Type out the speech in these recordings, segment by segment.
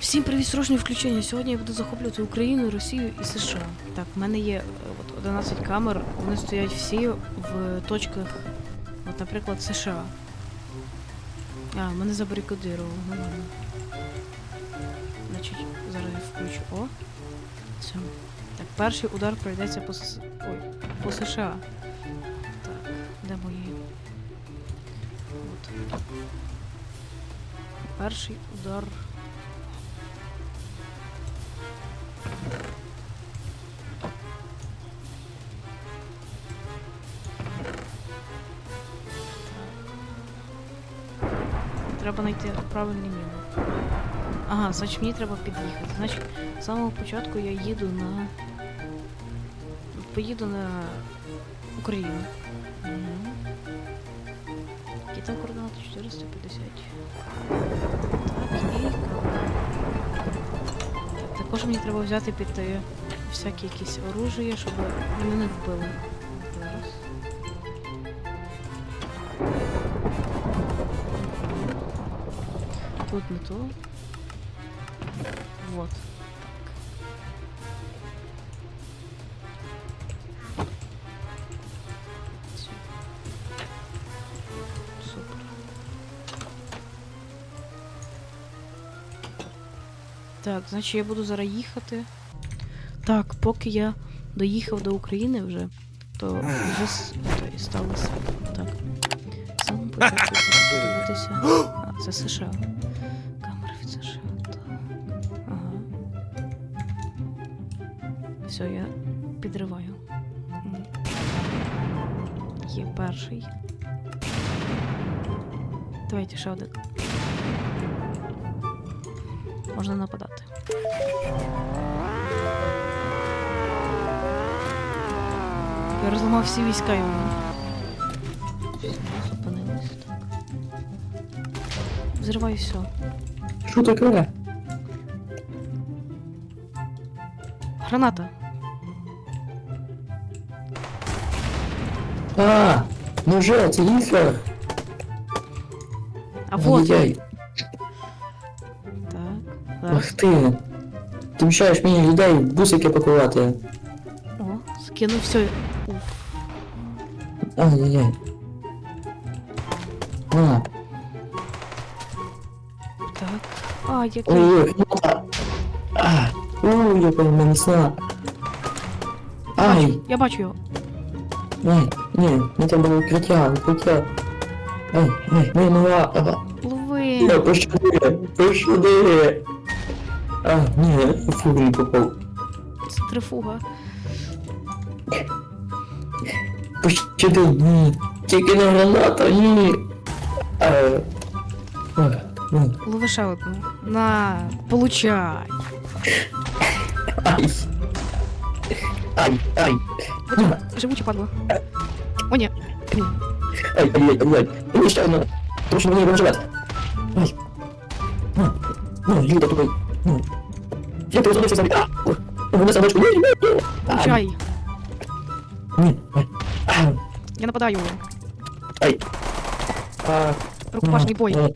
Всім привіт, срочне включення. Сьогодні я буду захоплювати Україну, Росію і США. Так, в мене є е, от 11 камер, вони стоять всі в точках, от, наприклад, США. А, мене забарикадировало, нормально. Значить, зараз я включу. О. Все. Так, перший удар пройдеться по С... Ой, по США. Так, де мої? От. Перший удар. Треба знайти правильний міну. Ага, значить мені треба під'їхати. Значить, з самого початку я їду на. Поїду на Україну. Угу. Які там координати? 450. Так, і. Також мені треба взяти під всякі якісь оружия, щоб мене не вбили. Тут не то. Вот. Всё. Супер. Так, значить я буду зараз їхати. Так, поки я доїхав до України вже, то вже с- то і стало. Так. В самому початку дивитися. А, це США. Все, я підриваю. Є перший. Давайте ще один. Можна нападати. Я розламав всі війська йому. Зупинились так. Взриваю все. Що таке? Граната. А, ну же, це Гітлер. А вот. Ай-яй. Так. Зараз. Ах ти. Ти мішаєш мені людей в бусики пакувати. О, скинув все. Уф. Ай-яй-яй. А, Так. А, який. ой-ой, граната. А, ой, яка в мене сна. Ай, Я бачу його. Ні, ні, не треба укриття, укриття. Ай, ай, ай, нога, ага. Лови. Я пощади, пощади. А, ні, фугу не попав. Центрифуга. Пощади, ні. Тільки не граната, ні. А, а, ну, Лови ще одну. На, получай. Ай. Ай, ай. От, живуча падла. О, ні. Ай, ай, ай, ай, ай. Ну, ще одна. Тому що мені його живет. Ай. Ну, ну, Люда тупий. Ну. Я тебе задався самі. А, о, о, мене садочку. Ні, ні, ні. Ай, Получай. Ні, ай. А, Я нападаю. ай. А, Рукопашний бой. ну,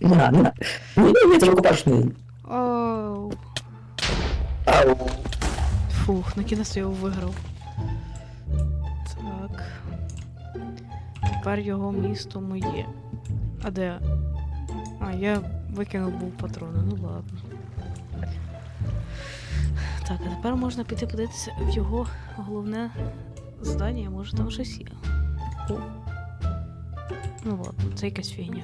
Не надо, не надо. Ні, ні, ні, це ж рукопашний. Оу. Ау. Фух, накінець я його виграв. Тепер його місто моє. А де? А, я викинув був патрони, ну ладно. Так, а тепер можна піти подивитися в його головне здання, може там щось є. О. Ну ладно, це якась фігня.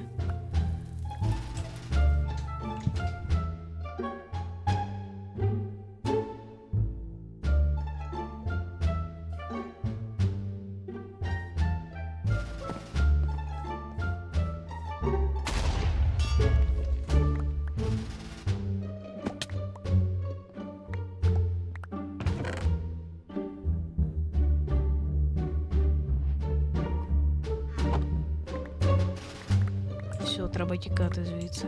треба тікати звідси.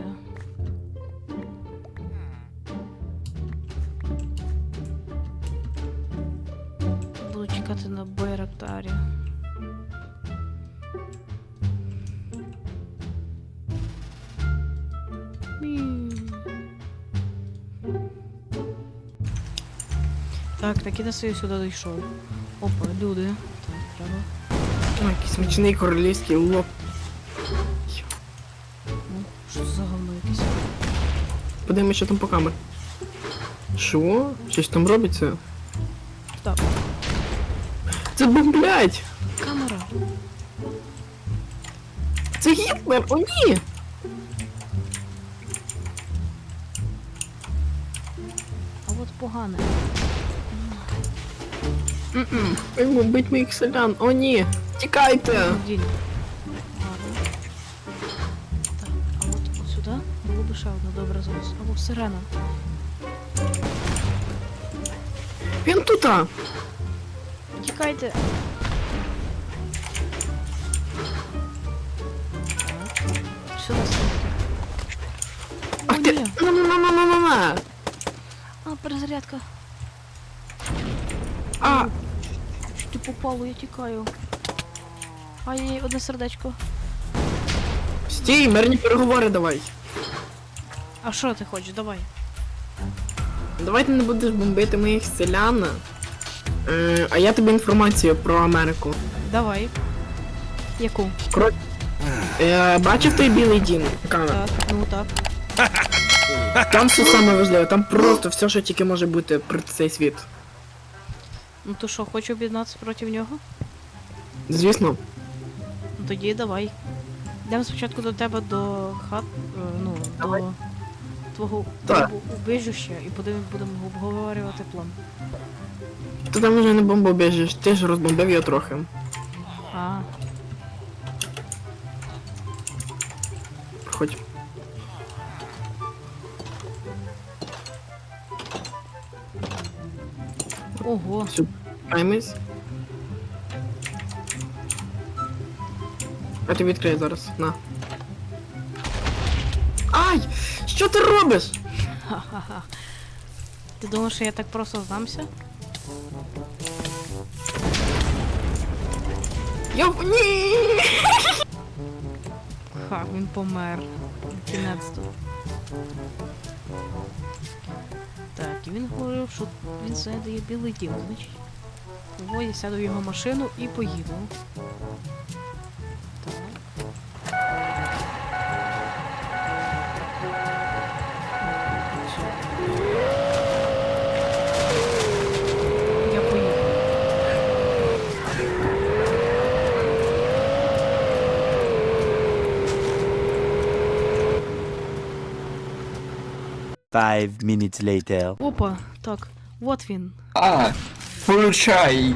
Буду чекати на Байрактарі. Так, таки до свою сюди дійшов. Опа, люди. Так, треба. Ой, який смачний королівський лоб. Що за говно якесь? Подивимось, що там по камері. Що? Щось там робиться? Так, Це бомблять! камера. Це Гітлер! О, ні! А от погане. М-м. Він моїх селян! О, ні! Тікайте! Діль. Ще одна добра зараз. Або сирена. Він тута! Тікайте. Стрілки. О, Ах ти! ні. На-на-на-на-на-на! А, перезарядка. А! Ти попало, я тікаю. Ай, одне сердечко. Стій, мирні переговори давай! А що ти хочеш? Давай. Давай ти не будеш бомбити моїх селян. Е, а я тобі інформацію про Америку. Давай. Яку? Кро... Е, бачив той білий дім? Так, ну так. Там все саме важливе, там просто все, що тільки може бути про цей світ. Ну то що, хочу об'єднатися проти нього? Звісно. Ну тоді давай. Йдемо спочатку до тебе до хат, е, ну, Давай. до твого Так. убіжища і подивимо, будемо обговорювати план. Ти там вже не бомбобіжиш, ти ж розбомбив його трохи. А, Проходь. ого. Все, аймись. Я тобі відкрию зараз, на. Що ти робиш? Ха-ха-ха. Ти думаєш, що я так просто здамся? Я в- ні! Ха, він помер. Кінець-то. Так, і він говорив, що він задає білий дім, значить. Ого, я сяду в його машину і поїду. Five minutes later. Опа, так, от він. А, получай.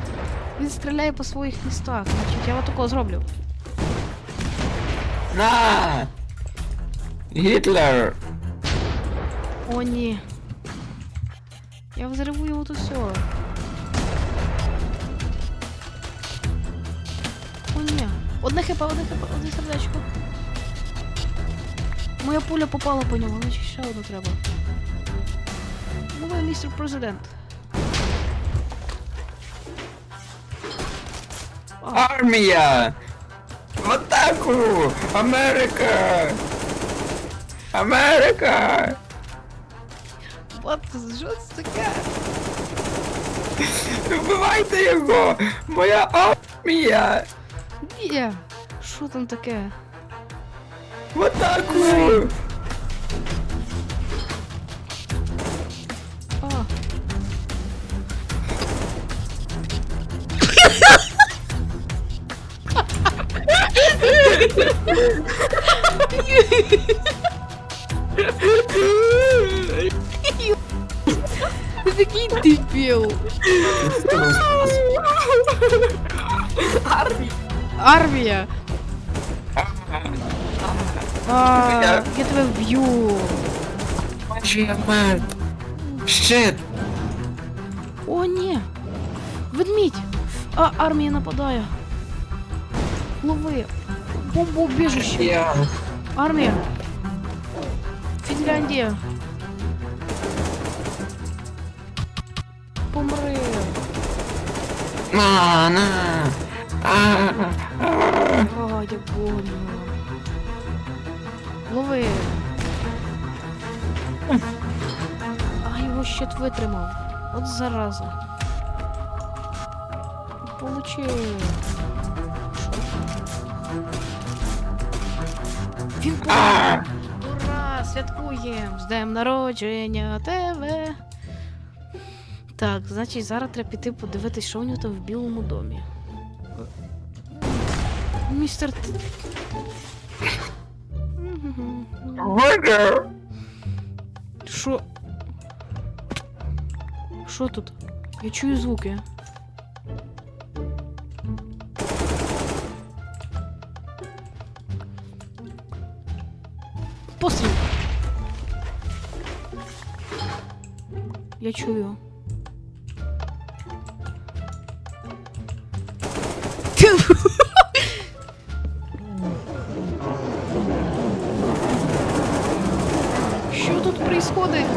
Він стріляє по своїх містах. Значить, я отако зроблю. На! Гітлер! О, ні. Я взриву йому тут все. О, ні. Одне хп, одне хп, одне сердечко. Моя пуля попала по ньому, значить ще одну треба. Давай, містер президент. Армія! В атаку! Америка! Америка! What? Що це таке? Вбивайте його! Моя армія! Ні. Що там таке? В атаку! А. Ти такий дебіл. Армія. А, я тебе вб'ю. Бачу я мертв! Щит! О, ні! Ведмідь! А, армія нападає. Лови! Бомбоубіжище! Я... Армія! Фінляндія! Помри! На, на! А, а. А, як больно! Лови! А, його щит витримав. От зараза. получив. Він помер! Ура! Святкуємо! З днем народження тебе! Так, значить, зараз треба піти подивитись, що у нього там в білому домі. Містер. Т- Що? Що тут? Я чую звуки. Постріл! Я чую. Происходит?